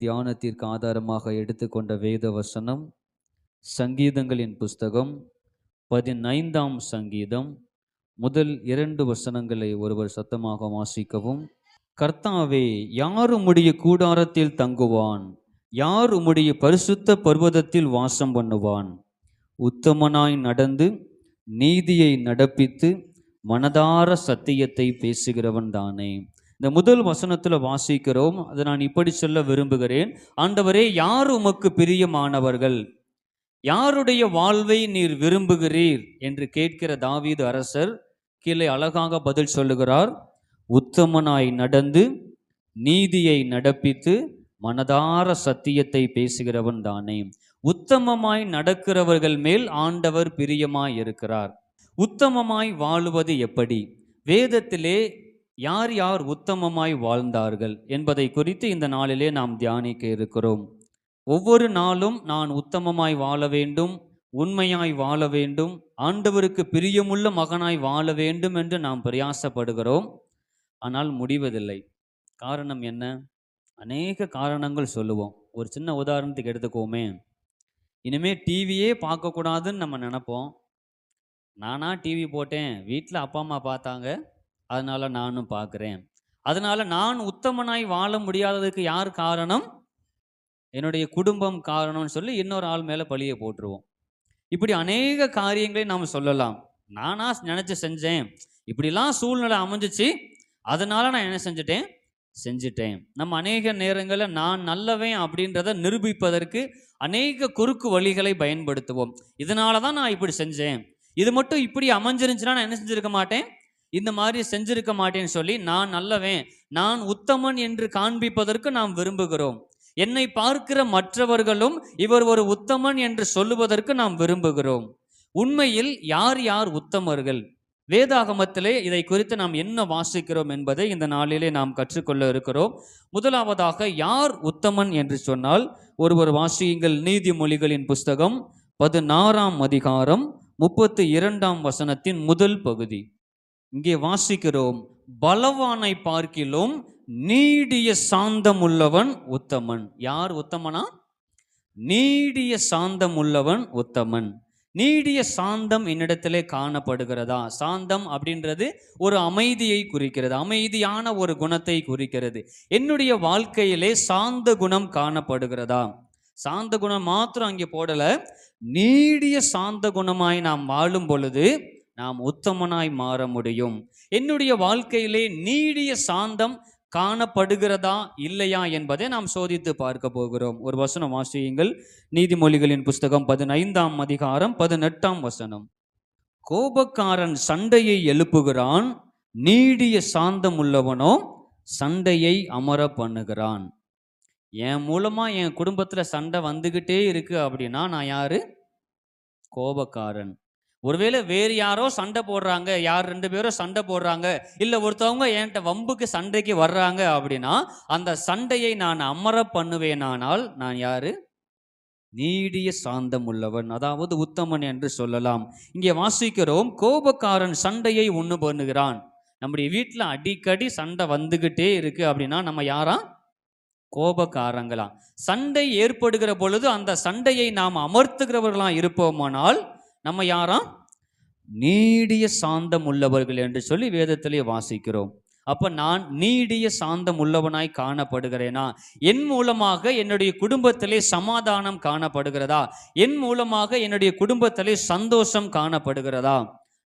தியானத்திற்கு ஆதாரமாக எடுத்துக்கொண்ட வேத வசனம் சங்கீதங்களின் புஸ்தகம் பதினைந்தாம் சங்கீதம் முதல் இரண்டு வசனங்களை ஒருவர் சத்தமாக வாசிக்கவும். கர்த்தாவே யார் உம்முடைய கூடாரத்தில் தங்குவான்? யார் உம்முடைய பரிசுத்த பர்வதத்தில் வாசம் பண்ணுவான்? உத்தமனாய் நடந்து நீதியை நடப்பித்து மனதார சத்தியத்தை பேசுகிறவன் தானே. இந்த முதல் வசனத்தில் வாசிக்கிறோம். அதை நான் இப்படி சொல்ல விரும்புகிறேன். ஆண்டவரே யார் உமக்கு பிரியமானவர்கள்? யாருடைய வாழ்வை நீர் விரும்புகிறீர்? என்று கேட்கிற தாவீது அரசர் கீழே அழகாக பதில் சொல்லுகிறார். உத்தமனாய் நடந்து நீதியை நடப்பித்து மனதார சத்தியத்தை பேசுகிறவன் தானே. உத்தமமாய் நடக்கிறவர்கள் மேல் ஆண்டவர் பிரியமாய் இருக்கிறார் உத்தமமாய் வாழுவது எப்படி? வேதத்திலே யார் யார் உத்தமமாய் வாழ்ந்தார்கள் என்பதை குறித்து இந்த நாளிலே நாம் தியானிக்க இருக்கிறோம். ஒவ்வொரு நாளும் நான் உத்தமமாய் வாழ வேண்டும் உண்மையாய் வாழ வேண்டும் ஆண்டவருக்கு பிரியமுள்ள மகனாய் வாழ வேண்டும் என்று நாம் பிரயாசப்படுகிறோம். ஆனால் முடிவதில்லை. காரணம் என்ன? அநேக காரணங்கள் சொல்லுவோம். ஒரு சின்ன உதாரணத்துக்கு எடுத்துக்கோமே. இனிமே டிவியே பார்க்கக்கூடாதுன்னு நம்ம நினப்போம். நானா டிவி போட்டேன் வீட்டில் அப்பா அம்மா பார்த்தாங்க. அதனால நானும் பார்க்குறேன். அதனால நான் உத்தமனாய் வாழ முடியாததுக்கு யார் காரணம்? என்னுடைய குடும்பம் காரணம்னு சொல்லி இன்னொரு ஆள் மேலே பழியை போட்டுருவோம். இப்படி அநேக காரியங்களை நாம் சொல்லலாம். நானா நினச்சி செஞ்சேன். இப்படிலாம் சூழ்நிலை அமைஞ்சிச்சு. அதனால நான் என்ன செஞ்சுட்டேன்? செஞ்சுட்டேன். நம்ம அநேக நேரங்களில் நான் நல்லவன் அப்படின்றத நிரூபிப்பதற்கு அநேக குறுக்கு வழிகளை பயன்படுத்துவோம். இதனால தான் நான் இப்படி செஞ்சேன். இது மட்டும் இப்படி அமைஞ்சிருந்துச்சுன்னா நான் என்ன செஞ்சிருக்க மாட்டேன்? இந்த மாதிரி செஞ்சிருக்க மாட்டேன்னு சொல்லி நான் நல்லவன் நான் உத்தமன் என்று காண்பிப்பதற்கு நாம் விரும்புகிறோம். என்னை பார்க்கிற மற்றவர்களும் இவர் ஒரு உத்தமன் என்று சொல்லுவதற்கு நாம் விரும்புகிறோம். உண்மையில் யார் யார் உத்தமர்கள்? வேதாகமத்திலே இதை குறித்து நாம் என்ன வாசிக்கிறோம் என்பதை இந்த நாளிலே நாம் கற்றுக்கொள்ள இருக்கிறோம். முதலாவதாக யார் உத்தமன் என்று சொன்னால் ஒருவர் வாசியுங்கள் நீதிமொழிகளின் புஸ்தகம் பதினாறாம் அதிகாரம் முப்பத்தி இரண்டாம் வசனத்தின் முதல் பகுதி. இங்கே வாசிக்கிறோம் பலவானை பார்க்கிலும் நீடிய சாந்தம் உள்ளவன் உத்தமன். யார் உத்தமனா? நீடிய சாந்தம் உள்ளவன் உத்தமன். நீடிய சாந்தம் என்னிடத்திலே காணப்படுகிறதா? சாந்தம் அப்படின்றது ஒரு அமைதியை குறிக்கிறது அமைதியான ஒரு குணத்தை குறிக்கிறது. என்னுடைய வாழ்க்கையிலே சாந்த குணம் காணப்படுகிறதா? சாந்த குணம் மாத்திரம் அங்கே போடல. நீடிய சாந்த குணமாய் நாம் வாழும் பொழுது நாம் உத்தமனாய் மாற முடியும். என்னுடைய வாழ்க்கையிலே நீடிய சாந்தம் காணப்படுகிறதா இல்லையா என்பதை நாம் சோதித்து பார்க்க போகிறோம். ஒரு வசனம் வாசியுங்கள். நீதிமொழிகளின் புஸ்தகம் பதினைந்தாம் அதிகாரம் பதினெட்டாம் வசனம். கோபக்காரன் சண்டையை எழுப்புகிறான் நீடிய சாந்தம் உள்ளவனோ சண்டையை அமர பண்ணுகிறான். என் மூலமா என் குடும்பத்துல சண்டை வந்துகிட்டே இருக்கு அப்படின்னா நான் யாரு? கோபக்காரன். ஒருவேளை வேறு யாரோ சண்டை போடுறாங்க யார் ரெண்டு பேரும் சண்டை போடுறாங்க இல்லை ஒருத்தவங்க என்கிட்ட வம்புக்கு சண்டைக்கு வர்றாங்க அப்படின்னா அந்த சண்டையை நான் அமர பண்ணுவேனானால் நான் யாரு? நீடிய சாந்தம் உள்ளவன் அதாவது உத்தமன் என்று சொல்லலாம். இங்கே வாசிக்கிறோம் கோபக்காரன் சண்டையை ஒன்று பண்ணுகிறான். நம்முடைய வீட்டில் அடிக்கடி சண்டை வந்துகிட்டே இருக்கு அப்படின்னா நம்ம யாரா? கோபக்காரங்களா? சண்டை ஏற்படுகிற பொழுது அந்த சண்டையை நாம் அமர்த்துகிறவர்களாக இருப்போமானால் நம்ம யாரா? நீடிய சாந்தம் உள்ளவர்கள் என்று சொல்லி வேதத்திலே வாசிக்கிறோம். அப்ப நான் நீடிய சாந்தம் உள்ளவனாய் காணப்படுகிறேனா? என் மூலமாக என்னுடைய குடும்பத்திலே சமாதானம் காணப்படுகிறதா? என் மூலமாக என்னுடைய குடும்பத்திலே சந்தோஷம் காணப்படுகிறதா?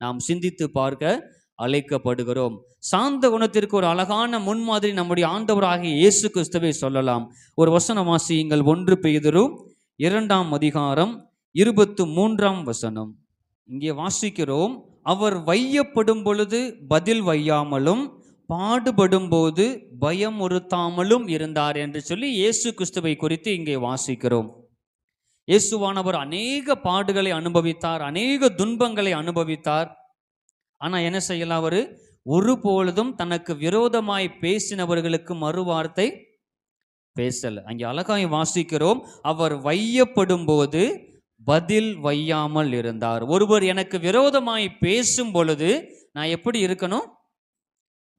நாம் சிந்தித்து பார்க்க அழைக்கப்படுகிறோம். சாந்த குணத்திற்கு ஒரு அழகான முன்மாதிரி நம்முடைய ஆண்டவராகிய இயேசு கிறிஸ்துவை சொல்லலாம். ஒரு வசன வாசியுங்கள். ஒன்று பெய்தரும் இரண்டாம் அதிகாரம் இருபத்து மூன்றாம் வசனம். இங்கே வாசிக்கிறோம் அவர் வையப்படும் பொழுது பதில் வையாமலும் பாடுபடும் போது பயமுறுத்தாமலும் இருந்தார் என்று சொல்லி இயேசு கிறிஸ்துவை குறித்து இங்கே வாசிக்கிறோம். இயேசுவானவர் அநேக பாடுகளை அனுபவித்தார் அநேக துன்பங்களை அனுபவித்தார். ஆனால் என்ன செய்யலாம் அவர்? ஒருபொழுதும் தனக்கு விரோதமாய் பேசினவர்களுக்கு மறுவார்த்தை பேசல. அங்கே அழகாய் வாசிக்கிறோம் அவர் வையப்படும் போது பதில் வையாமல் இருந்தார். ஒருவர் எனக்கு விரோதமாய் பேசும் பொழுது நான் எப்படி இருக்கணும்?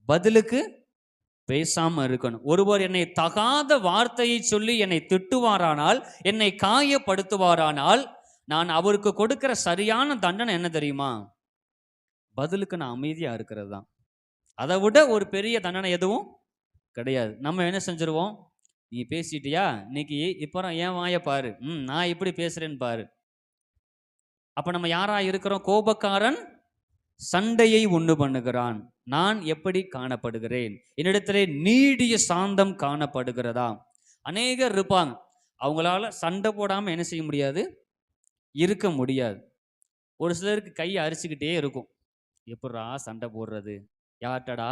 பதிலுக்கு பேசாம இருக்கணும். ஒருவர் என்னை தகாத வார்த்தையை சொல்லி என்னை திட்டுவாரானால் என்னை காயப்படுத்துவாரானால் நான் அவருக்கு கொடுக்கிற சரியான தண்டனை என்ன தெரியுமா? பதிலுக்கு நான் அமைதியா இருக்கிறது தான். அதை விட ஒரு பெரிய தண்டனை எதுவும் கிடையாது. நம்ம என்ன செஞ்சிருவோம்? நீ பேசிட்டியா? இன்னைக்கு இப்போ ஏன் வாய பாரு. ம் நான் இப்படி பேசுறேன்னு பாரு. அப்போ நம்ம யாராக இருக்கிறோம்? கோபக்காரன் சண்டையை ஒன்று பண்ணுகிறான். நான் எப்படி காணப்படுகிறேன்? என்னிடத்திலே நீடிய சாந்தம் காணப்படுகிறதா? அநேகர் இருப்பாங்க. அவங்களால சண்டை போடாமல் என்ன செய்ய முடியாது? இருக்க முடியாது. ஒரு சிலருக்கு கை அரிச்சுக்கிட்டே இருக்கும். எப்படா சண்டை போடுறது? யார்ட்டடா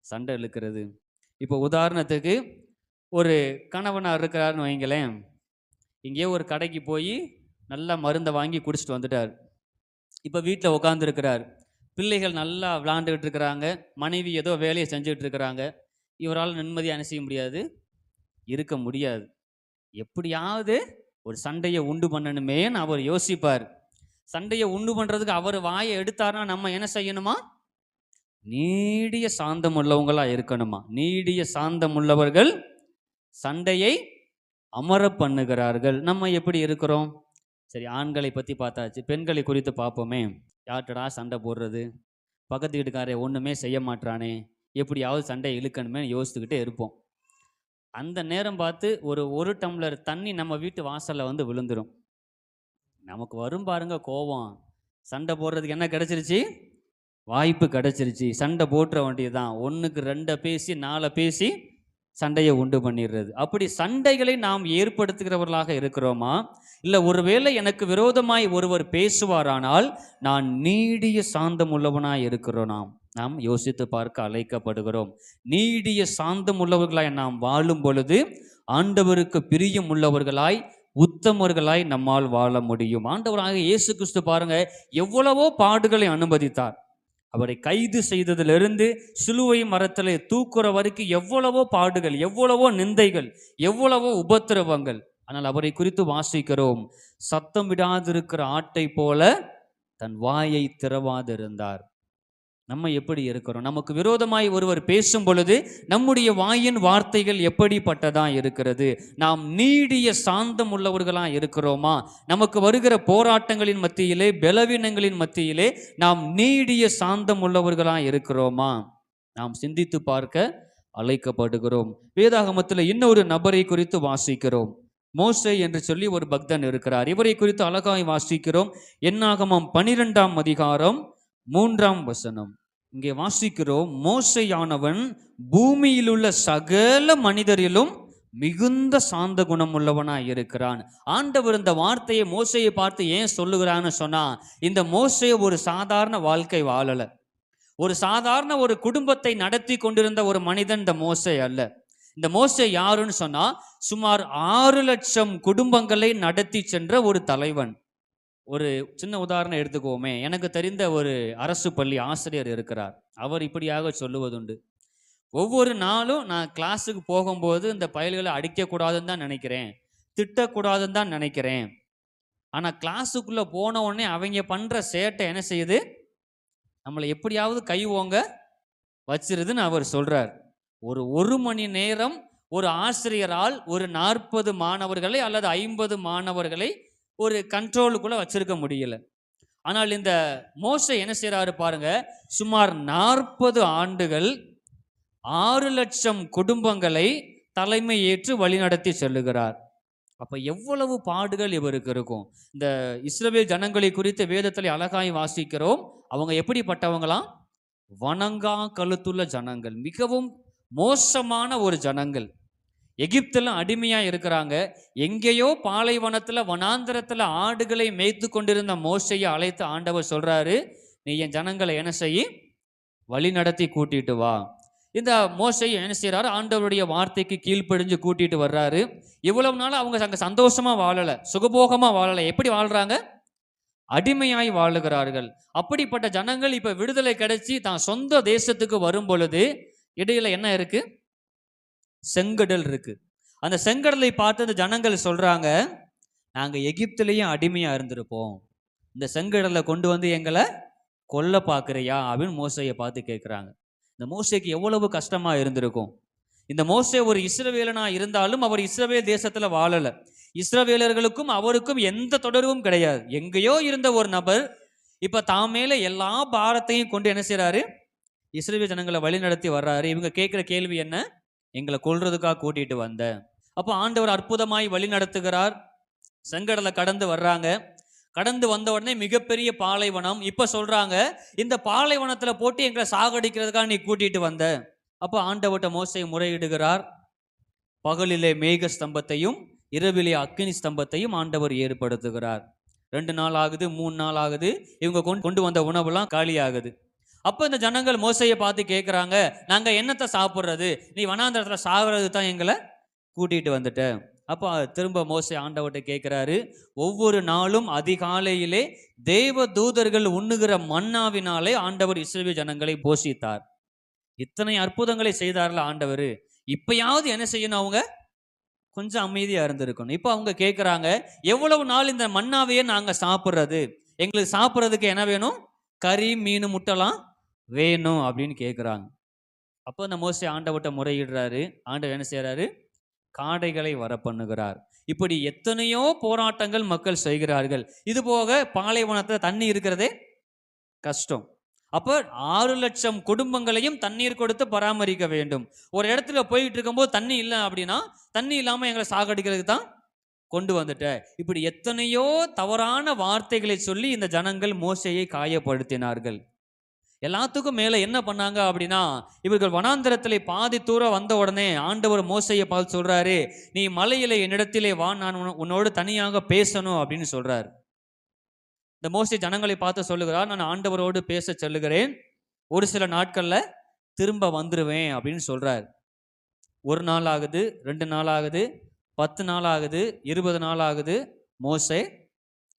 சண்டை இழுக்கிறது? இப்போ உதாரணத்துக்கு ஒரு கணவனாக இருக்கிறாருன்னு வைங்களேன் இங்கேயே ஒரு கடைக்கு போய் நல்லா மருந்தை வாங்கி குடிச்சிட்டு வந்துட்டார். இப்போ வீட்டில் உட்காந்துருக்கிறார் பிள்ளைகள் நல்லா விளாண்டுக்கிட்டு இருக்கிறாங்க. மனைவி ஏதோ வேலையை செஞ்சுக்கிட்டு இருக்கிறாங்க. இவரால் நிம்மதியை என்ன செய்ய முடியாது. இருக்க முடியாது. எப்படியாவது ஒரு சண்டையை உண்டு பண்ணணுமேன்னு அவர் யோசிப்பார். சண்டையை உண்டு பண்ணுறதுக்கு அவர் வாயை எடுத்தார்னா நம்ம என்ன செய்யணுமா? நீடிய சாந்தம் உள்ளவங்களா இருக்கணுமா? நீடிய சாந்தம் உள்ளவர்கள் சண்டையை அமர பண்ணுகிறார்கள். நம்ம எப்படி இருக்கிறோம்? சரி ஆண்களை பற்றி பார்த்தாச்சு. பெண்களை குறித்து பார்ப்போமே. யார்கிட்டடா சண்டை போடுறது? பக்கத்து வீட்டுக்காரே ஒன்றுமே செய்ய மாட்றானே. எப்படியாவது சண்டை இழுக்கணுமே யோசித்துக்கிட்டே இருப்போம். அந்த நேரம் பார்த்து ஒரு ஒரு டம்ளர் தண்ணி நம்ம வீட்டு வாசலில் வந்து விழுந்துடும் நமக்கு வரும் பாருங்க கோபம். சண்டை போடுறதுக்கு என்ன கிடச்சிருச்சு? வாய்ப்பு கிடச்சிருச்சு. சண்டை போட்டுற வேண்டியதுதான். ஒன்றுக்கு ரெண்டை பேசி நாலை பேசி சண்டையை உண்டு பண்ணிடுறது. அப்படி சண்டைகளை நாம் ஏற்படுத்துகிறவர்களாக இருக்கிறோமா? இல்லை ஒருவேளை எனக்கு விரோதமாய் ஒருவர் பேசுவாரானால் நான் நீடிய சாந்தம் உள்ளவனாய் இருக்கிறோம் நாம். நாம் யோசித்து பார்க்க அழைக்கப்படுகிறோம். நீடிய சாந்தம் உள்ளவர்களாய் நாம் வாழும் பொழுது ஆண்டவருக்கு பிரியம் உள்ளவர்களாய் உத்தமர்களாய் நம்மால் வாழ முடியும். ஆண்டவராக இயேசு கிறிஸ்து பாருங்க எவ்வளவோ பாடுகளை அனுமதித்தார். அவரை கைது செய்ததிலிருந்து சிலுவை மரத்திலே தூக்குற வரைக்கும் எவ்வளவோ பாடுகள் எவ்வளவோ நிந்தைகள் எவ்வளவோ உபத்திரவங்கள். ஆனால் அவரை குறித்து வாசிக்கிறோம். சத்தம் விடாதிருக்கிற ஆட்டை போல தன் வாயை திறவாதிருந்தார். நம்ம எப்படி இருக்கிறோம்? நமக்கு விரோதமாய் ஒருவர் பேசும் பொழுது நம்முடைய வாயின் வார்த்தைகள் எப்படிப்பட்டதா இருக்கிறது? நாம் நீடிய சாந்தம் உள்ளவர்களா இருக்கிறோமா? நமக்கு வருகிற போராட்டங்களின் மத்தியிலே பலவீனங்களின் மத்தியிலே நாம் நீடிய சாந்தம் உள்ளவர்களா இருக்கிறோமா? நாம் சிந்தித்து பார்க்க அழைக்கப்படுகிறோம். வேதாகமத்தில் இன்னொரு நபரை குறித்து வாசிக்கிறோம். மோசை என்று சொல்லி ஒரு பக்தன் இருக்கிறார். இவரை குறித்து அழகாய் வாசிக்கிறோம். என்னாகமம் பனிரெண்டாம் அதிகாரம் மூன்றாம் வசனம். இங்கே வாசிக்கிறோம் மோசையானவன் பூமியில் உள்ள சகல மனிதரிலும் மிகுந்த சாந்த குணம் உள்ளவனாய் இருக்கிறான். ஆண்டவர் இந்த வார்த்தையை மோசையை பார்த்து ஏன் சொல்லுகிறான்னு சொன்னா இந்த மோசையை ஒரு சாதாரண வாழ்க்கை வாழல. ஒரு சாதாரண ஒரு குடும்பத்தை நடத்தி கொண்டிருந்த ஒரு மனிதன் இந்த மோசை அல்ல. இந்த மோசை யாருன்னு சொன்னா சுமார் ஆறு லட்சம் குடும்பங்களை நடத்தி சென்ற ஒரு தலைவன். ஒரு சின்ன உதாரணம் எடுத்துக்குவோமே. எனக்கு தெரிந்த ஒரு அரசு பள்ளி ஆசிரியர் இருக்கிறார். அவர் இப்படியாக சொல்லுவதுண்டு. ஒவ்வொரு நாளும் நான் கிளாஸுக்கு போகும்போது இந்த பயல்களை அடிக்கக்கூடாதுன்னு தான் நினைக்கிறேன். திட்டக்கூடாதுன்னு தான் நினைக்கிறேன். ஆனால் கிளாஸுக்குள்ளே போன உடனே அவங்க பண்ணுற சேட்டை என்ன செய்யுது? நம்மளை எப்படியாவது கை ஓங்க வச்சிருதுன்னு அவர் சொல்கிறார் ஒரு ஒரு மணி நேரம் ஒரு ஆசிரியரால் ஒரு நாற்பது மாணவர்களை அல்லது ஐம்பது மாணவர்களை ஒரு கண்ட்ரோலுக்குள்ளே வச்சுருக்க முடியல. ஆனால் இந்த மோசை என்ன செய்கிறாரு பாருங்க சுமார் நாற்பது ஆண்டுகள் ஆறு லட்சம் குடும்பங்களை தலைமை ஏற்று வழிநடத்தி செல்லுகிறார். அப்போ எவ்வளவு பாடுகள் இவருக்கு இருக்கும். இந்த இஸ்ரவேல் ஜனங்களை குறித்து வேதத்தில் அழகாய் வாசிக்கிறோம். அவங்க எப்படிப்பட்டவங்களாம் வணங்கா கழுத்துள்ள ஜனங்கள். மிகவும் மோசமான ஒரு ஜனங்கள். எகிப்தில் அடிமையா இருக்கிறாங்க. எங்கேயோ பாலைவனத்துல வனாந்திரத்துல ஆடுகளை மேய்த்து கொண்டிருந்த மோசையை அழைத்து ஆண்டவர் சொல்றாரு நீ என் ஜனங்களை என்ன செய்யி வழி நடத்தி கூட்டிட்டு வா. இந்த மோசையை என்ன செய்கிறாரு ஆண்டவருடைய வார்த்தைக்கு கீழ்ப்படிஞ்சு கூட்டிட்டு வர்றாரு. இவ்வளவு நாள் அவங்க அங்க சந்தோஷமா வாழல சுகபோகமா வாழல. எப்படி வாழ்றாங்க? அடிமையாய் வாழுகிறார்கள். அப்படிப்பட்ட ஜனங்கள் இப்ப விடுதலை கிடைச்சி தான் சொந்த தேசத்துக்கு வரும் பொழுது இடையில என்ன இருக்கு? செங்கடல் இருக்கு. அந்த செங்கடலை பார்த்து அந்த ஜனங்கள் சொல்றாங்க நாங்க எகிப்திலையும் அடிமையா இருந்திருப்போம். இந்த செங்கடலை கொண்டு வந்து எங்களை கொல்ல பார்க்கறியா? அப்படின்னு மோசையை பார்த்து கேட்குறாங்க இந்த மோசைக்கு எவ்வளவு கஷ்டமா இருந்திருக்கும். இந்த மோசை ஒரு இஸ்ரவேலனா இருந்தாலும் அவர் இஸ்ரவேல் தேசத்துல வாழல. இஸ்ரவேலர்களுக்கும் அவருக்கும் எந்த தொடர்பும் கிடையாது. எங்கேயோ இருந்த ஒரு நபர் இப்ப தான் மேல எல்லா பாரத்தையும் கொண்டு என்ன செய்யறாரு இஸ்ரவேல் ஜனங்களை வழி நடத்தி வர்றாரு. இவங்க கேட்குற கேள்வி என்ன? எங்களை கொள்றதுக்காக கூட்டிட்டு வந்த. அப்போ ஆண்டவர் அற்புதமாய் வழி நடத்துகிறார். செங்கடலை கடந்து வர்றாங்க. கடந்து வந்த உடனே மிகப்பெரிய பாலைவனம். இப்ப சொல்றாங்க இந்த பாலைவனத்துல போட்டு எங்களை சாகடிக்கிறதுக்காக நீ கூட்டிட்டு வந்த. அப்போ ஆண்டவர்கிட்ட மோசை முறையிடுகிறார். பகலிலே மேக ஸ்தம்பத்தையும் இரவிலே அக்கினி ஸ்தம்பத்தையும் ஆண்டவர் ஏற்படுத்துகிறார். ரெண்டு நாள் ஆகுது மூணு நாள் ஆகுது. இவங்க கொண்டு கொண்டு வந்த உணவுலாம் காலியாகுது. அப்போ இந்த ஜனங்கள் மோசையை பார்த்து கேட்குறாங்க நாங்கள் என்னத்தை சாப்பிட்றது? நீ வனாந்திரத்தில் சாகிறது தான் எங்களை கூட்டிகிட்டு வந்துட்ட. அப்போ திரும்ப மோசை ஆண்டவர்கிட்ட கேட்குறாரு ஒவ்வொரு நாளும் அதிகாலையிலே தேவ தூதர்கள் உண்ணுகிற மன்னாவினாலே ஆண்டவர் இஸ்ரேல் ஜனங்களை போஷித்தார். இத்தனை அற்புதங்களை செய்தார்ல ஆண்டவர். இப்பயாவது என்ன செய்யணும் அவங்க? கொஞ்சம் அமைதியாக இருந்திருக்கணும். இப்போ அவங்க கேட்குறாங்க எவ்வளவு நாள் இந்த மன்னாவையே நாங்கள் சாப்பிட்றது? எங்களுக்கு சாப்பிட்றதுக்கு என்ன வேணும்? கறி மீன் முட்டைலாம் வேணும் அப்படின்னு கேட்குறாங்க அப்போ இந்த மோசி ஆண்டவட்ட முறையிடுறாரு. ஆண்டவர் என்ன செய்கிறாரு காடைகளை வர பண்ணுகிறார் இப்படி எத்தனையோ போராட்டங்கள் மக்கள் செய்கிறார்கள். இது போக பாலைவனத்தில் தண்ணி இருக்கிறதே கஷ்டம். அப்போ ஆறு லட்சம் குடும்பங்களையும் தண்ணீர் கொடுத்து பராமரிக்க வேண்டும். ஒரு இடத்துல போயிட்டு இருக்கும்போது தண்ணி இல்லை அப்படின்னா தண்ணி இல்லாமல் எங்களை சாகடிக்கிறதுக்கு தான் கொண்டு வந்துட்ட. இப்படி எத்தனையோ தவறான வார்த்தைகளை சொல்லி இந்த ஜனங்கள் மோசையை காயப்படுத்தினார்கள். எல்லாத்துக்கும் மேலே என்ன பண்ணாங்க அப்படின்னா இவர்கள் வனாந்திரத்தில் பாதி தூரம் வந்த உடனே ஆண்டவர் மோசையை பார்த்து சொல்றாரு நீ மலையில என்னிடத்திலே வா நான் உன்னோடு தனியாக பேசணும் அப்படின்னு சொல்றாரு. இந்த மோசை ஜனங்களை பார்த்து சொல்லுகிறார் நான் ஆண்டவரோடு பேச சொல்லுகிறேன். ஒரு சில நாட்கள்ல திரும்ப வந்துருவேன் அப்படின்னு சொல்றார். ஒரு நாள் ஆகுது ரெண்டு நாள் ஆகுது பத்து நாள் ஆகுது இருபது நாள் ஆகுது மோசை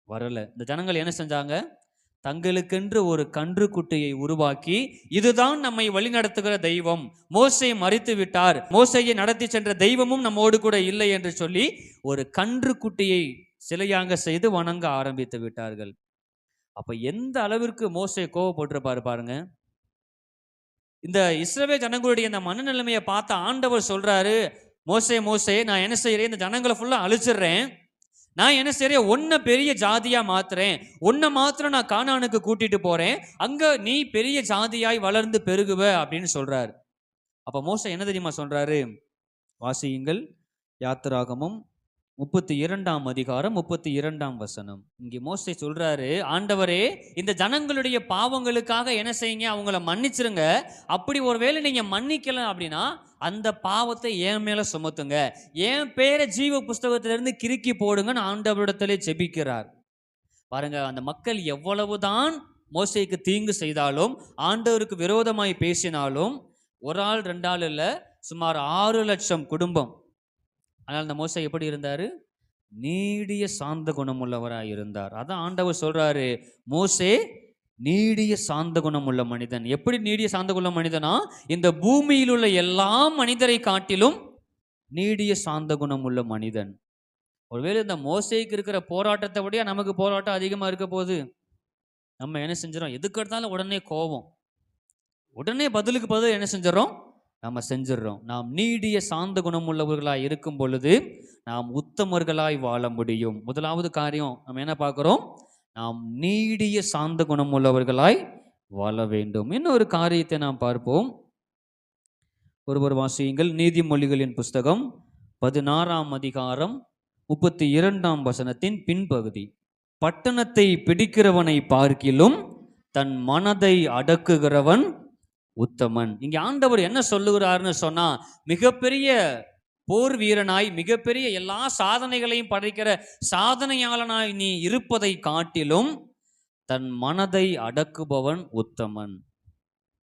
வரல. இந்த ஜனங்கள் என்ன செஞ்சாங்க? தங்களுக்கென்று ஒரு கன்று குட்டியை உருவாக்கி இதுதான் நம்மை வழிநடத்துகிற தெய்வம். மோசை மறித்து விட்டார். மோசையை நடத்தி சென்ற தெய்வமும் நம்மோடு கூட இல்லை என்று சொல்லி ஒரு கன்று குட்டியை சிலையாங்க செய்து வணங்க ஆரம்பித்து விட்டார்கள். அப்ப எந்த அளவிற்கு மோசை கோவப்பட்டிருப்பாரு பாருங்க. இந்த இஸ்ரவே ஜனங்களுடைய இந்த மனநிலைமையை பார்த்த ஆண்டவர் சொல்றாரு மோசே மோசே நான் என்ன செய்யறேன் இந்த ஜனங்களை ஃபுல்லா அழிச்சிடுறேன். நான் என்ன செய்றேன்? உன்னை பெரிய ஜாதியா மாத்துறேன். உன்னை மாத்திரம் நான் கானானுக்கு கூட்டிட்டு போறேன். அங்க நீ பெரிய ஜாதியாய் வளர்ந்து பெருகுவ அப்படின்னு சொல்றாரு. அப்ப மோசே என்ன தெரியுமா சொல்றாரு? வாசியுங்கள். யாத்திராகமும் முப்பத்தி இரண்டாம் அதிகாரம் முப்பத்தி இரண்டாம் வசனம். இங்கே மோசை சொல்றாரு ஆண்டவரே இந்த ஜனங்களுடைய பாவங்களுக்காக என்ன செய்யுங்க? அவங்கள மன்னிச்சிருங்க. அப்படி ஒருவேளை நீங்க மன்னிக்கல அப்படின்னா அந்த பாவத்தை என் மேல சுமத்துங்க. என் பேரை ஜீவ புஸ்தகத்திலிருந்து கிறுக்கி போடுங்கன்னு ஆண்டவரிடத்திலே ஜெபிக்கிறார். பாருங்க அந்த மக்கள் எவ்வளவுதான் மோசைக்கு தீங்கு செய்தாலும் ஆண்டவருக்கு விரோதமாய் பேசினாலும் ஒரு ஆள் ரெண்டு ஆள் இல்லை சுமார் ஆறு லட்சம் குடும்பம். ஆனால் அந்த மோசை எப்படி இருந்தார்? நீடிய சாந்த குணமுள்ளவராக இருந்தார். அதான் ஆண்டவர் சொல்றாரு மோசே நீடிய சாந்த குணமுள்ள மனிதன். எப்படி நீடிய சாந்த குணம் மனிதனா? இந்த பூமியில் உள்ள எல்லா மனிதரை காட்டிலும் நீடிய சாந்த உள்ள மனிதன். ஒருவேளை இந்த மோசைக்கு இருக்கிற போராட்டத்தை விட நமக்கு போராட்டம் அதிகமா இருக்க போகுது. நம்ம என்ன செஞ்சிடறோம்? எதுக்கு எடுத்தாலும் உடனே கோபம். உடனே பதிலுக்கு பதில் என்ன செஞ்சிடறோம்? நம்ம செஞ்சிடறோம். நாம் நீடிய சாந்த குணமுள்ளவர்களாய் இருக்கும் பொழுது நாம் உத்தமர்களாய் வாழ முடியும். முதலாவது காரியம் நம்ம என்ன பார்க்குறோம்? நாம் நீடிய சாந்த குணமுள்ளவர்களாய் வாழ வேண்டும். இன்னொரு காரியத்தை நாம் பார்ப்போம். ஒருவர் வாசியுங்கள். நீதிமொழிகளின் புஸ்தகம் பதினாறாம் அதிகாரம் முப்பத்தி இரண்டாம் வசனத்தின் பின்பகுதி. பட்டணத்தை பிடிக்கிறவனை பார்க்கிலும் தன் மனதை அடக்குகிறவன் உத்தமன். இங்க ஆண்டவர் என்ன சொல்லுகிறாருன்னு சொன்னா மிகப்பெரிய போர் வீரனாய் மிகப்பெரிய எல்லா சாதனைகளையும் படைக்கிற சாதனையாளனாய் நீ இருப்பதை காட்டிலும் தன் மனதை அடக்குபவன் உத்தமன்.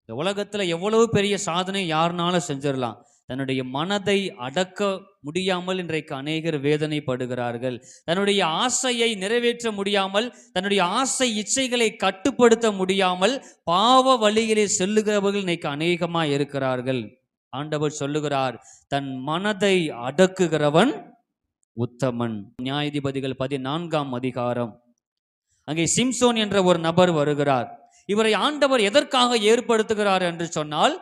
இந்த உலகத்துல எவ்வளவு பெரிய சாதனை யாருனாலும் செஞ்சிடலாம் தன்னுடைய மனதை அடக்க முடியாமல் இன்றைக்கு அநேகர் வேதனைப்படுகிறார்கள். தன்னுடைய ஆசையை நிறைவேற்ற முடியாமல் தன்னுடைய ஆசை இச்சைகளை கட்டுப்படுத்த முடியாமல் பாவ வழியிலே செல்லுகிறவர்கள் இன்னைக்கு அநேகமாக இருக்கிறார்கள். ஆண்டவர் சொல்லுகிறார் தன் மனதை அடக்குகிறவன் உத்தமன். நியாயாதிபதிகள் பதினான்காம் அதிகாரம். அங்கே சிம்சோன் என்ற ஒரு நபர் வருகிறார். இவரை ஆண்டவர் எதற்காக ஏற்படுத்துகிறார் என்று சொன்னால்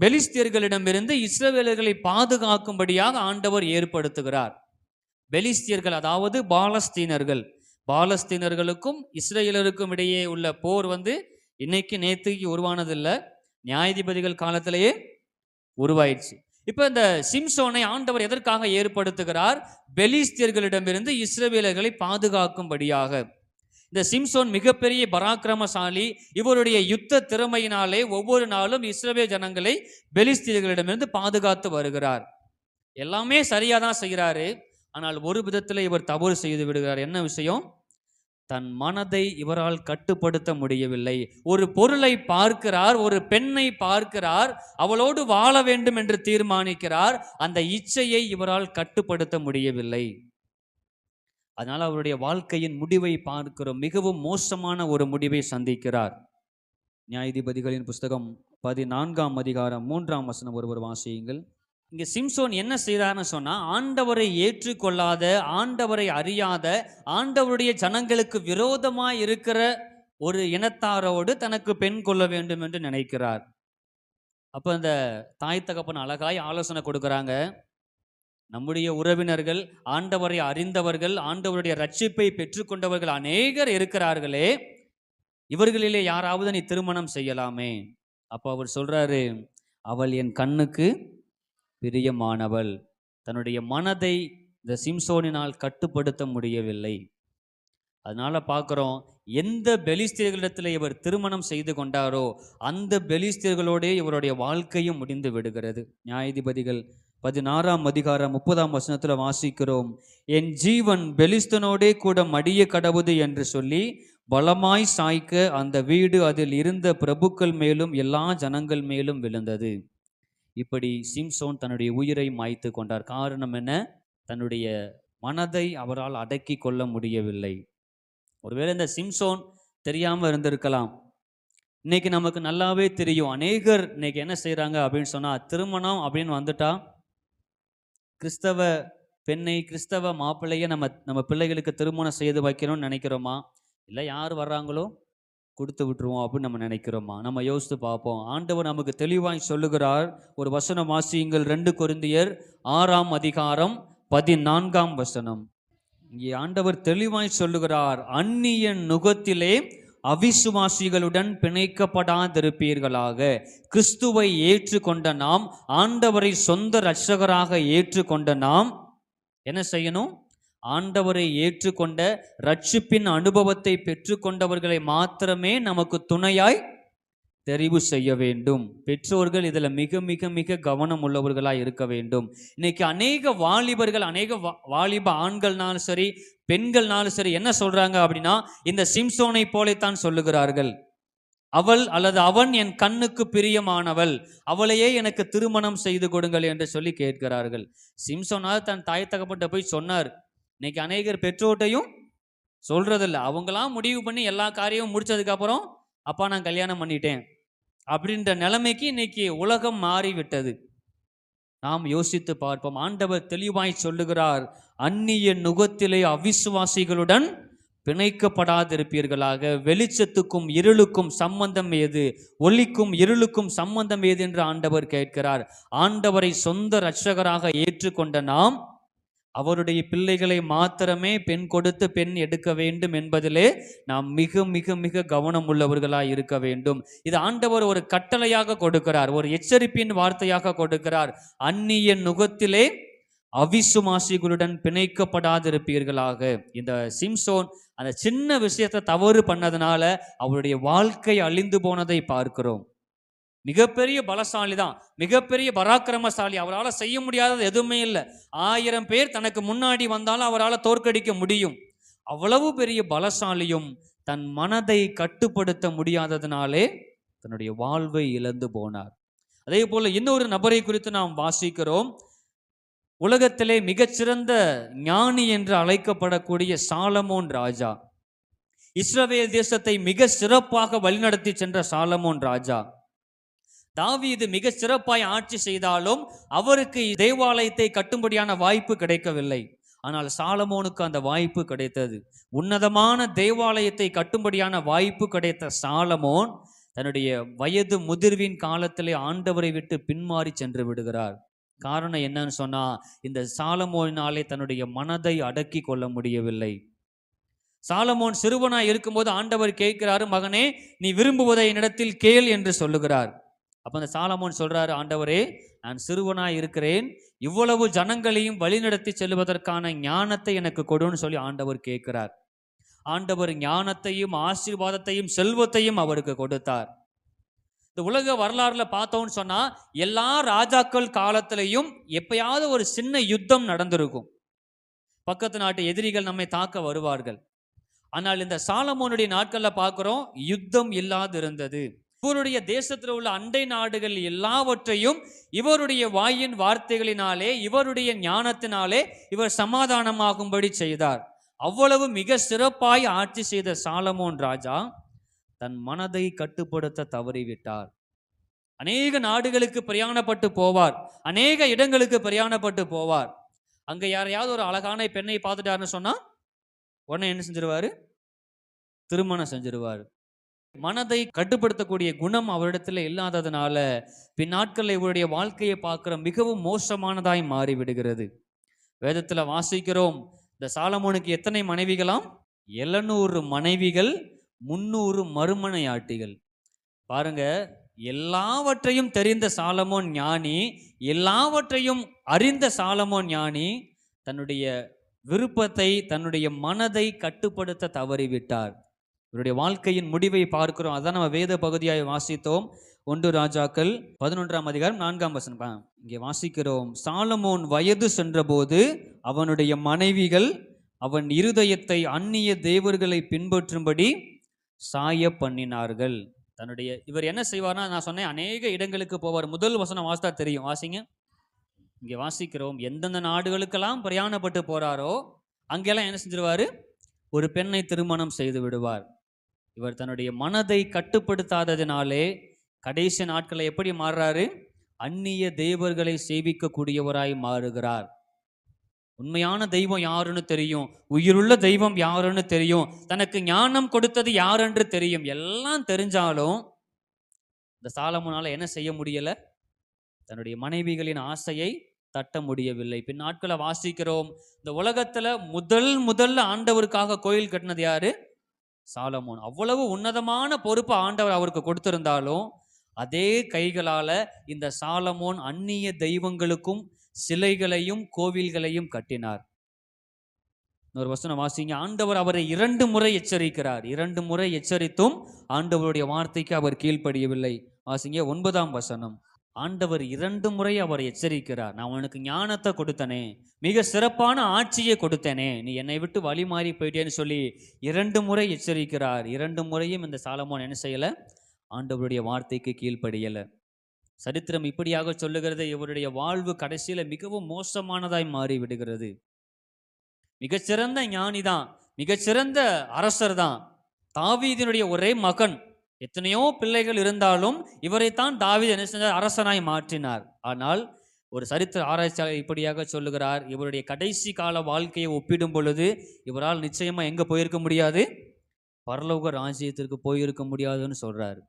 பெலிஸ்தியர்களிடமிருந்து இஸ்ரவேலர்களை பாதுகாக்கும்படியாக ஆண்டவர் ஏற்படுத்துகிறார். பெலிஸ்தியர்கள் அதாவது பாலஸ்தீனர்கள் பாலஸ்தீனர்களுக்கும் இஸ்ரேலருக்கும் இடையே உள்ள போர் வந்து இன்னைக்கு நேற்றுக்கு உருவானதில்லை. நியாயாதிபதிகள் காலத்திலேயே உருவாயிடுச்சு. இப்போ இந்த சிம்சோனை ஆண்டவர் எதற்காக ஏற்படுத்துகிறார்? பெலிஸ்தியர்களிடமிருந்து இஸ்ரவேலர்களை பாதுகாக்கும்படியாக. இந்த சிம்சோன் மிகப்பெரிய பராக்கிரமசாலி. இவருடைய யுத்த திறமையினாலே ஒவ்வொரு நாளும் இஸ்ரவேல் ஜனங்களை பெலிஸ்தியர்களிடமிருந்து பாதுகாத்து வருகிறார். எல்லாமே சரியாக தான் செய்கிறாரு. ஆனால் ஒரு விதத்தில் இவர் தவறு செய்து விடுகிறார். என்ன விஷயம்? தன் மனதை இவரால் கட்டுப்படுத்த முடியவில்லை. ஒரு பொருளை பார்க்கிறார் ஒரு பெண்ணை பார்க்கிறார் அவளோடு வாழ வேண்டும் என்று தீர்மானிக்கிறார். அந்த இச்சையை இவரால் கட்டுப்படுத்த முடியவில்லை. அதனால் அவருடைய வாழ்க்கையின் முடிவை பார்க்கிறோம். மிகவும் மோசமான ஒரு முடிவை சந்திக்கிறார். நியாயாதிபதிகளின் புஸ்தகம் பதினான்காம் அதிகாரம் மூன்றாம் வசனம் ஒருவர் வாசியுங்கள். இங்கே சிம்சோன் என்ன செய்கிறார்னு சொன்னால் ஆண்டவரை ஏற்றுக்கொள்ளாத ஆண்டவரை அறியாத ஆண்டவருடைய ஜனங்களுக்கு விரோதமாக இருக்கிற ஒரு இனத்தாரோடு தனக்கு பெண் கொள்ள வேண்டும் என்று நினைக்கிறார். அப்போ இந்த தாய் தகப்பன் அழகாய் ஆலோசனை கொடுக்குறாங்க. நம்முடைய உறவினர்கள் ஆண்டவரை அறிந்தவர்கள் ஆண்டவருடைய ரட்சிப்பை பெற்றுக்கொண்டவர்கள் அநேகர் இருக்கிறார்களே இவர்களிலே யாராவது நீ திருமணம் செய்யலாமே. அப்போ அவர் சொல்றாரு அவள் என் கண்ணுக்கு பிரியமானவள். தன்னுடைய மனதை இந்த சிம்சோனினால் கட்டுப்படுத்த முடியவில்லை. அதனால் பார்க்குறோம் எந்த பெலிஸ்தியர்களிடத்தில் இவர் திருமணம் செய்து கொண்டாரோ அந்த பெலிஸ்தியர்களோடே இவருடைய வாழ்க்கையும் முடிந்து விடுகிறது. நியாயாதிபதிகள் பதினாறாம் அதிகாரம் முப்பதாம் வசனத்தில் வாசிக்கிறோம் என் ஜீவன் பெலிஸ்தனோடே கூட மடிய கடவுது என்று சொல்லி பலமாய் சாய்க்க அந்த வீடு அதில் இருந்த பிரபுக்கள் மேலும் எல்லா ஜனங்கள் மேலும் விழுந்தது. இப்படி சிம்சோன் தன்னுடைய உயிரை மாய்த்து கொண்டார். காரணம் என்ன? தன்னுடைய மனதை அவரால் அடக்கி கொள்ள முடியவில்லை. ஒருவேளை இந்த சிம்சோன் தெரியாமல் இருந்திருக்கலாம். இன்னைக்கு நமக்கு நல்லாவே தெரியும். அநேகர் இன்னைக்கு என்ன செய்கிறாங்க அப்படின்னு சொன்னால் திருமணம் அப்படின்னு வந்துட்டா கிறிஸ்தவ பெண்ணை கிறிஸ்தவ மாப்பிள்ளையை நம்ம நம்ம பிள்ளைகளுக்கு திருமணம் செய்து வைக்கணும்னு நினைக்கிறோமா? இல்லை யார் வர்றாங்களோ? கொடுத்து விட்டுருவோம் அப்படின்னு நம்ம நினைக்கிறோமா? நம்ம யோசித்து பார்ப்போம். ஆண்டவர் நமக்கு தெளிவாய் சொல்லுகிறார். ஒரு வசனம் வாசியுங்கள். ரெண்டு கொரிந்தியர் ஆறாம் அதிகாரம் பதினான்காம் வசனம். இங்கே ஆண்டவர் தெளிவாய் சொல்லுகிறார். அந்நிய நுகத்திலே அவிசுவாசிகளுடன் பிணைக்கப்படாதிருப்பீர்களாக. கிறிஸ்துவை ஏற்றுக்கொண்ட நாம் ஆண்டவரை சொந்த இரட்சகராக ஏற்றுக்கொண்ட நாம் என்ன செய்யணும்? ஆண்டவரை ஏற்றுக்கொண்ட ரட்சிப்பின் அனுபவத்தை பெற்றுக்கொண்டவர்களை மாத்திரமே நமக்கு துணையாய் தெரிவு செய்ய வேண்டும். பெற்றோர்கள் இதில் மிக மிக மிக கவனம் உள்ளவர்களாக இருக்க வேண்டும். இன்னைக்கு அநேக வாலிபர்கள் அநேக வா- வாலிப ஆண்கள்னாலும் சரி பெண்கள்னாலும் சரி என்ன சொல்றாங்க அப்படின்னா இந்த சிம்சோனை போலைத்தான் சொல்லுகிறார்கள். அவள் அல்லது அவன் என் கண்ணுக்கு பிரியமானவள் அவளையே எனக்கு திருமணம் செய்து கொடுங்கள் என்று சொல்லி கேட்கிறார்கள். சிம்சோனால் தன் தாய் தகப்பட்ட போய் சொன்னார் இன்னைக்கு அநேகர் பெற்றோர்ட்டையும் சொல்றதில்ல. அவங்களாம் முடிவு பண்ணி எல்லா காரியமும் முடிச்சதுக்கு அப்புறம் அப்பா நான் கல்யாணம் பண்ணிட்டேன். அப்படின்ற நிலைமைக்கு இன்னைக்கு உலகம் மாறிவிட்டது. நாம் யோசித்து பார்ப்போம். ஆண்டவர் தெளிவாய் சொல்லுகிறார் அந்நிய நுகத்திலே அவிசுவாசிகளுடன் பிணைக்கப்படாதிருப்பீர்களாக. வெளிச்சத்துக்கும் இருளுக்கும் சம்பந்தம் ஏது? ஒளிக்கும் இருளுக்கும் சம்பந்தம் ஏது? என்று ஆண்டவர் கேட்கிறார். ஆண்டவரை சொந்த இரட்சகராக ஏற்றுக்கொண்ட நாம் அவருடைய பிள்ளைகளை மாத்திரமே பெண் கொடுத்து பெண் எடுக்க வேண்டும் என்பதிலே நாம் மிக மிக மிக கவனம் உள்ளவர்களாய் இருக்க வேண்டும். இது ஆண்டவர் ஒரு கட்டளையாக கொடுக்கிறார் ஒரு எச்சரிப்பின் வார்த்தையாக கொடுக்கிறார். அந்நிய நுகத்திலே அவிசுமாசிகளுடன் பிணைக்கப்படாதிருப்பீர்களாக. இந்த சிம்சோன் அந்த சின்ன விஷயத்தை தவறு பண்ணதுனால அவருடைய வாழ்க்கை அழிந்து போனதை பார்க்கிறோம். மிகப்பெரிய பலசாலி தான் மிகப்பெரிய பராக்கிரமசாலி. அவரால் செய்ய முடியாதது எதுவுமே இல்லை. ஆயிரம் பேர் தனக்கு முன்னாடி வந்தாலும் அவரால் தோற்கடிக்க முடியும். அவ்வளவு பெரிய பலசாலியும் தன் மனதை கட்டுப்படுத்த முடியாததினாலே தன்னுடைய வாழ்வை இழந்து போனார். அதே போல இன்னொரு நபரை குறித்து நாம் வாசிக்கிறோம். உலகத்திலே மிகச்சிறந்த ஞானி என்று அழைக்கப்படக்கூடிய சாலமோன் ராஜா. இஸ்ரவேல் தேசத்தை மிக சிறப்பாக வழிநடத்தி சென்ற சாலமோன் ராஜா. தாவீது மிக சிறப்பாய் ஆட்சி செய்தாலும் அவருக்கு தேவாலயத்தை கட்டும்படியான வாய்ப்பு கிடைக்கவில்லை. ஆனால் சாலமோனுக்கு அந்த வாய்ப்பு கிடைத்தது. உன்னதமான தேவாலயத்தை கட்டும்படியான வாய்ப்பு கிடைத்த சாலமோன் தன்னுடைய வயது முதிர்வின் காலத்திலே ஆண்டவரை விட்டு பின்மாறி சென்று விடுகிறார். காரணம் என்னன்னு சொன்னா இந்த சாலமோனாலே தன்னுடைய மனதை அடக்கி கொள்ள முடியவில்லை. சாலமோன் சிறுவனாய் இருக்கும்போது ஆண்டவர் கேட்கிறாரு மகனே நீ விரும்புவதை என்னிடத்தில் கேள் என்று சொல்லுகிறார். அப்போ அந்த சாலமோன் சொல்கிறாரு ஆண்டவரே நான் சிறுவனாக இருக்கிறேன். இவ்வளவு ஜனங்களையும் வழிநடத்தி செல்வதற்கான ஞானத்தை எனக்கு கொடுன்னு சொல்லி ஆண்டவர் கேட்கிறார். ஆண்டவர் ஞானத்தையும் ஆசீர்வாதத்தையும் செல்வத்தையும் அவருக்கு கொடுத்தார். இந்த உலக வரலாறுல பார்த்தோம்னு சொன்னா எல்லா ராஜாக்கள் காலத்திலையும் எப்பயாவது ஒரு சின்ன யுத்தம் நடந்திருக்கும். பக்கத்து நாட்டு எதிரிகள் நம்மை தாக்க வருவார்கள். ஆனால் இந்த சாலமோனுடைய நாட்கள்ல பார்க்கிறோம் யுத்தம் இல்லாது இருந்தது இவருடைய தேசத்தில் உள்ள அண்டை நாடுகள் எல்லாவற்றையும் இவருடைய வாயின் வார்த்தைகளினாலே இவருடைய ஞானத்தினாலே இவர் சமாதானமாகும்படி செய்தார். அவ்வளவு மிக சிறப்பாய் ஆட்சி செய்த சாலமோன் ராஜா தன் மனதை கட்டுப்படுத்த தவறிவிட்டார். அநேக நாடுகளுக்கு பிரயாணப்பட்டு போவார். அநேக இடங்களுக்கு பிரயாணப்பட்டு போவார். அங்க யாரையாவது ஒரு அழகான பெண்ணை பார்த்துட்டாருன்னு சொன்னா உடனே என்ன செஞ்சிருவாரு? திருமணம் செஞ்சிருவாரு. மனதை கட்டுப்படுத்தக்கூடிய குணம் அவரிடத்துல இல்லாததுனால பின்னாட்களில் இவருடைய வாழ்க்கையை பார்க்கிற மிகவும் மோசமானதாய் மாறிவிடுகிறது. வேதத்துல வாசிக்கிறோம் இந்த சாலமோனுக்கு எத்தனை மனைவிகளாம்? எழுநூறு மனைவிகள் முன்னூறு மறுமனையாட்டிகள். பாருங்க எல்லாவற்றையும் தெரிந்த சாலமோன் ஞானி எல்லாவற்றையும் அறிந்த சாலமோன் ஞானி தன்னுடைய விருப்பத்தை தன்னுடைய மனதை கட்டுப்படுத்த தவறிவிட்டார். இவருடைய வாழ்க்கையின் முடிவை பார்க்கிறோம். அதான் நம்ம வேத பகுதியாய் வாசித்தோம். ஒன்று ராஜாக்கள் பதினொன்றாம் அதிகாரம் நான்காம் வசனம். இங்கே வாசிக்கிறோம். சாலமோன் வயது சென்றபோது அவனுடைய மனைவிகள் அவன் இருதயத்தை அந்நிய தேவர்களை பின்பற்றும்படி சாய பண்ணினார்கள். தன்னுடைய இவர் என்ன செய்வார்னா நான் சொன்னேன் அநேக இடங்களுக்கு போவார். முதல் வசனம் வாசித்தா தெரியும். வாசிங்க. இங்கே வாசிக்கிறோம். எந்தெந்த நாடுகளுக்கெல்லாம் பிரயாணப்பட்டு போறாரோ அங்கெல்லாம் என்ன செஞ்சிருவாரு? ஒரு பெண்ணை திருமணம் செய்து விடுவார். இவர் தன்னுடைய மனதை கட்டுப்படுத்தாததினாலே கடைசி நாட்களை எப்படி மாறுறாரு? அந்நிய தெய்வர்களை சேவிக்கக்கூடியவராய் மாறுகிறார். உண்மையான தெய்வம் யாருன்னு தெரியும். உயிருள்ள தெய்வம் யாருன்னு தெரியும். தனக்கு ஞானம் கொடுத்தது யாரென்று தெரியும். எல்லாம் தெரிஞ்சாலும் இந்த சாலமுனால என்ன செய்ய முடியல? தன்னுடைய மனைவிகளின் ஆசையை தட்ட முடியவில்லை. பின் நாட்களை வாசிக்கிறோம். இந்த உலகத்துல முதல் முதல்ல ஆண்டவருக்காக கோயில் கட்டினது யாரு? சாலமோன். அவ்வளவு உன்னதமான பொறுப்பு ஆண்டவர் அவருக்கு கொடுத்திருந்தாலும் அதே கைகளால இந்த சாலமோன் அந்நிய தெய்வங்களுக்கும் சிலைகளையும் கோவில்களையும் கட்டினார். இன்னொரு வசனம் வாசிங்க. ஆண்டவர் அவரை இரண்டு முறை எச்சரிக்கிறார். இரண்டு முறை எச்சரித்தும் ஆண்டவருடைய வார்த்தைக்கு அவர் கீழ்ப்படியவில்லை. வாசிங்க. ஒன்பதாம் வசனம். ஆண்டவர் இரண்டு முறை அவர் எச்சரிக்கிறார். நான் உனக்கு ஞானத்தை கொடுத்தனே மிக சிறப்பான ஆட்சியை கொடுத்தேனே நீ என்னை விட்டு வழி மாறி போயிட்டேன்னு சொல்லி இரண்டு முறை எச்சரிக்கிறார். இரண்டு முறையும் இந்த சாலமோன் என்ன செய்யலை? ஆண்டவருடைய வார்த்தைக்கு கீழ்ப்படியலை. சரித்திரம் இப்படியாக சொல்லுகிறது இவருடைய வாழ்வு கடைசியில் மிகவும் மோசமானதாய் மாறி விடுகிறது மிகச்சிறந்த ஞானி தான் மிகச்சிறந்த அரசர் தான் தாவீதினுடைய ஒரே மகன் எத்தனையோ பிள்ளைகள் இருந்தாலும் இவரைத்தான் தாவித என்ன செஞ்சார்? அரசனாய் மாற்றினார். ஆனால் ஒரு சரித்திர ஆராய்ச்சியாளர் இப்படியாக சொல்லுகிறார். இவருடைய கடைசி கால வாழ்க்கையை ஒப்பிடும் பொழுது இவரால் நிச்சயமா எங்க போயிருக்க முடியாது? பரலோக ராஜ்யத்திற்கு போயிருக்க முடியாதுன்னு சொல்கிறார்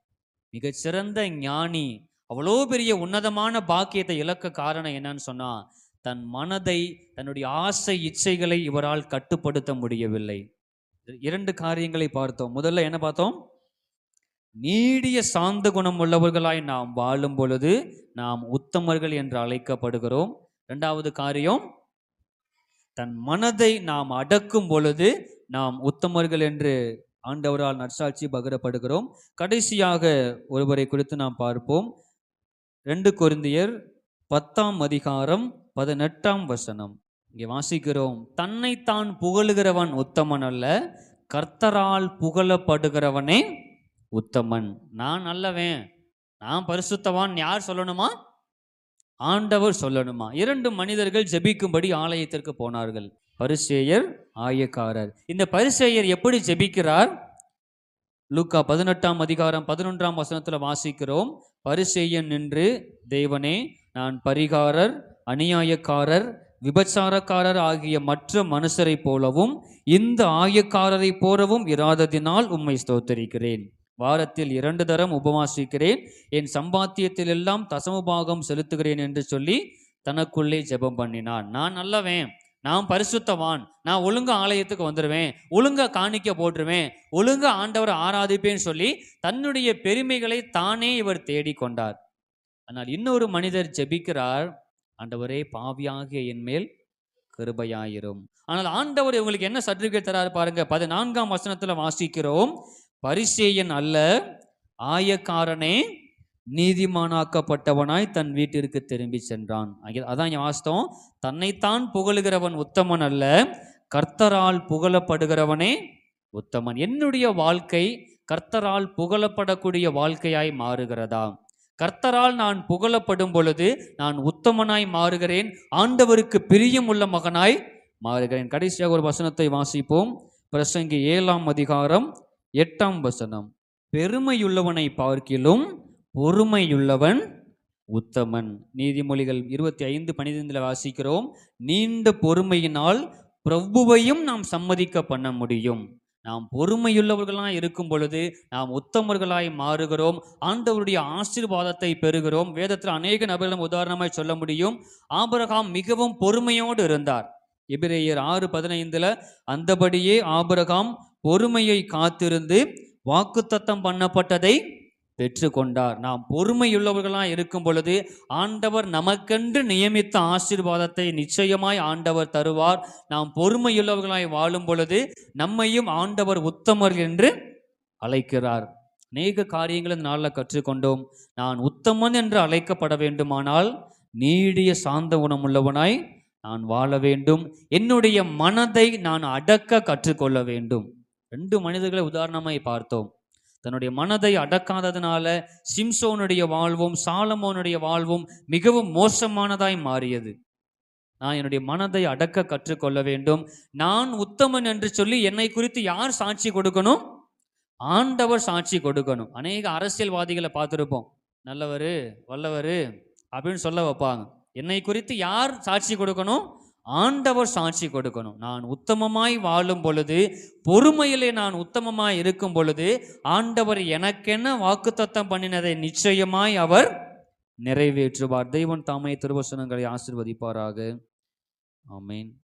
மிகச்சிறந்த ஞானி அவ்வளோ பெரிய உன்னதமான பாக்கியத்தை இழக்க காரணம் என்னன்னு சொன்னா தன் மனதை தன்னுடைய ஆசை இச்சைகளை இவரால் கட்டுப்படுத்த முடியவில்லை. இரண்டு காரியங்களை பார்த்தோம். முதல்ல என்ன பார்த்தோம்? நீடிய சாந்த குணம் உள்ளவர்களாய் நாம் வாழும் பொழுது நாம் உத்தமர்கள் என்று அழைக்கப்படுகிறோம். இரண்டாவது காரியம் தன் மனதை நாம் அடக்கும் பொழுது நாம் உத்தமர்கள் என்று ஆண்டவரால் நற்சாட்சி பகிரப்படுகிறோம். கடைசியாக ஒருவரை குறித்து நாம் பார்ப்போம். ரெண்டு கொரிந்தியர் பத்தாம் அதிகாரம் பதினெட்டாம் வசனம். இங்கே வாசிக்கிறோம் தன்னைத்தான் புகழுகிறவன் உத்தமன் அல்ல கர்த்தரால் புகழப்படுகிறவனே உத்தமன். நான் நல்லவன். நான் பரிசுத்தவான். யார் சொல்லணுமா? ஆண்டவர் சொல்லணுமா? இரண்டு மனிதர்கள் ஜெபிக்கும்படி ஆலயத்திற்கு போனார்கள். பரிசேயர் ஆயக்காரர். இந்த பரிசேயர் எப்படி ஜெபிக்கிறார்? லூக்கா பதினெட்டாம் அதிகாரம் பதினொன்றாம் வசனத்தில் வாசிக்கிறோம். பரிசேயன் நின்று தேவனே நான் பரிகாரர் அநியாயக்காரர் விபச்சாரக்காரர் ஆகிய மற்ற மனுஷரைப் போலவும் இந்த ஆயக்காரரைப் போலவும் இராததினால் உம்மை ஸ்தோத்தரிக்கிறேன். வாரத்தில் இரண்டு தரம் உபவாசிக்கிறேன். என் சம்பாத்தியத்தில் எல்லாம் தசமபாகம் செலுத்துகிறேன் என்று சொல்லி தனக்குள்ளே ஜெபம் பண்ணினான். நான் நல்லவன். நான் பரிசுத்தவான். நான் ஒழுங்கா ஆலயத்துக்கு வந்துடுவேன் ஒழுங்க காணிக்க போட்டுருவேன் ஒழுங்கா ஆண்டவரை ஆராதிப்பேன்னு சொல்லி தன்னுடைய பெருமைகளை தானே இவர் தேடிக்கொண்டார் ஆனால் இன்னொரு மனிதர் ஜெபிக்கிறார். ஆண்டவரே பாவியாகிய என் மேல் கிருபையாயிரும். ஆனால் ஆண்டவர் இவங்களுக்கு என்ன சர்டிபிகேட் தராரு பாருங்க. பதினான்காம் வசனத்துல வாசிக்கிறோம். பரிசேயன் அல்ல ஆயக்காரனே நீதிமானாக்கப்பட்டவனாய் தன் வீட்டிற்கு திரும்பி சென்றான். அதான் வாஸ்தவம் தன்னைத்தான் புகழுகிறவன் உத்தமன் அல்ல கர்த்தரால் புகழப்படுகிறவனே உத்தமன். என்னுடைய வாழ்க்கை கர்த்தரால் புகழப்படக்கூடிய வாழ்க்கையாய் மாறுகிறதா? கர்த்தரால் நான் புகழப்படும் பொழுது நான் உத்தமனாய் மாறுகிறேன் ஆண்டவருக்கு பிரியமுள்ள மகனாய் மாறுகிறேன். கடைசியாக ஒரு வசனத்தை வாசிப்போம். பிரசங்கி ஏழாம் அதிகாரம் எட்டாம் வசனம். பெருமையுள்ளவனை பார்க்கிலும் பொறுமையுள்ளவன் உத்தமன். நீதிமொழிகள் இருபத்தி ஐந்து பனிரெண்டில் வாசிக்கிறோம். நீண்ட பொறுமையினால் பிரபுவையும் நாம் சம்மதிக்க பண்ண முடியும். நாம் பொறுமையுள்ளவர்களாக இருக்கும் பொழுது நாம் உத்தமர்களாய் மாறுகிறோம். ஆண்டவருடைய ஆசீர்வாதத்தை பெறுகிறோம். வேதத்தில் அநேக நபர்களும் உதாரணமாய் சொல்ல முடியும். ஆபரகாம் மிகவும் பொறுமையோடு இருந்தார். எபிரேயர் ஆறு பதினைந்துல அந்தபடியே ஆபரகாம் பொறுமையை காத்திருந்து வாக்குத்தத்தம் பண்ணப்பட்டதை பெற்றுக்கொண்டார். நாம் பொறுமையுள்ளவர்களாய் இருக்கும் பொழுது ஆண்டவர் நமக்கென்று நியமித்த ஆசீர்வாதத்தை நிச்சயமாய் ஆண்டவர் தருவார். நாம் பொறுமையுள்ளவர்களாய் வாழும் பொழுது நம்மையும் ஆண்டவர் உத்தமர் என்று அழைக்கிறார். அநேக காரியங்களை இந்த நாளில் கற்றுக்கொண்டோம். நான் உத்தமன் என்று அழைக்கப்பட வேண்டுமானால் நீடிய சாந்த குணமுள்ளவனாய் நான் வாழ வேண்டும். என்னுடைய மனதை நான் அடக்க கற்றுக்கொள்ள வேண்டும். ரெண்டு மனிதர்களை உதாரணமாய் பார்த்தோம். தன்னுடைய மனதை அடக்காததுனால சிம்சோனுடைய வாழ்வும் சாலமோனுடைய வாழ்வும் மிகவும் மோசமானதாய் மாறியது. நான் என்னுடைய மனதை அடக்க கற்றுக்கொள்ள வேண்டும். நான் உத்தமன் என்று சொல்லி என்னை குறித்து யார் சாட்சி கொடுக்கணும்? ஆண்டவர் சாட்சி கொடுக்கணும். அநேக அரசியல்வாதிகளை பார்த்துருப்போம். நல்லவர் வல்லவர் அப்படின்னு சொல்ல வைப்பாங்க. என்னை குறித்து யார் சாட்சி கொடுக்கணும்? ஆண்டவர் சாட்சி கொடுக்கணும். நான் உத்தமமாய் வாழும் பொழுது பொறுமையிலே நான் உத்தமமாய் இருக்கும் பொழுது ஆண்டவர் எனக்கென்ன வாக்குத்தத்தம் பண்ணினதை நிச்சயமாய் அவர் நிறைவேற்றுவார். தெய்வன் தாமே திருவசனங்களை ஆசிர்வதிப்பாராக. ஆமென்.